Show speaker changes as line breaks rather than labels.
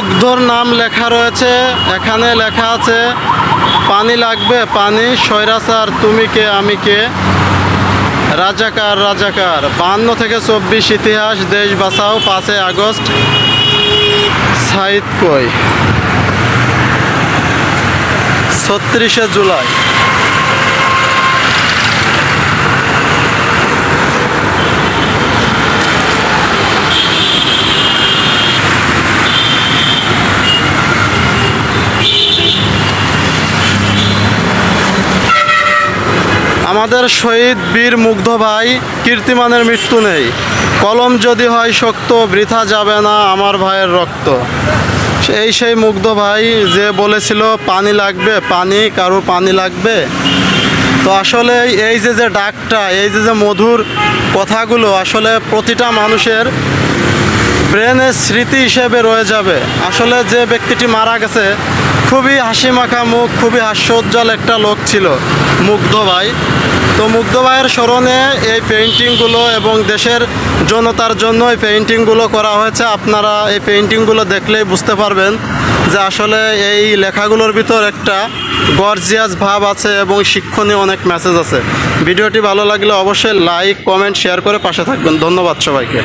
মুগ্ধর নাম লেখা রয়েছে, এখানে লেখা আছে, পানি লাগবে, পানি, স্বৈরাচার, তুমি কে, আমি কে? রাজাকার রাজাকার, বান্ন থেকে চব্বিশ ইতিহাস, দেশ বাঁচাও, পাঁচই আগস্ট সাইদ কই? ছত্রিশে জুলাই। আমাদের শহীদ বীর মুগ্ধ ভাই, কীর্তিমানের মৃত্যু নেই। কলম যদি হয় শক্ত, বৃথা যাবে না আমার ভাইয়ের রক্ত। এই সেই মুগ্ধ ভাই যে বলেছিল, পানি লাগবে, পানি, কারও পানি লাগবে? তো আসলে এই যে যে ডাকটা, এই যে যে মধুর কথাগুলো, আসলে প্রতিটা মানুষের ব্রেনের স্মৃতি হিসেবে রয়ে যাবে। আসলে যে ব্যক্তিটি মারা গেছে খুবই হাসি মাখা মুখ, খুবই হাস্যোজ্জ্বল একটা লোক ছিল, মুগ্ধ ভাই। তো মুগ্ধ ভাইয়ের স্মরণে এই পেইন্টিংগুলো এবং দেশের জনতার জন্য এই পেইন্টিংগুলো করা হয়েছে। আপনারা এই পেন্টিংগুলো দেখলেই বুঝতে পারবেন যে আসলে এই লেখাগুলোর ভিতর একটা গর্জিয়াস ভাব আছে এবং শিক্ষণীয় অনেক মেসেজ আছে। ভিডিওটি ভালো লাগলে অবশ্যই লাইক কমেন্ট শেয়ার করে পাশে থাকবেন। ধন্যবাদ সবাইকে।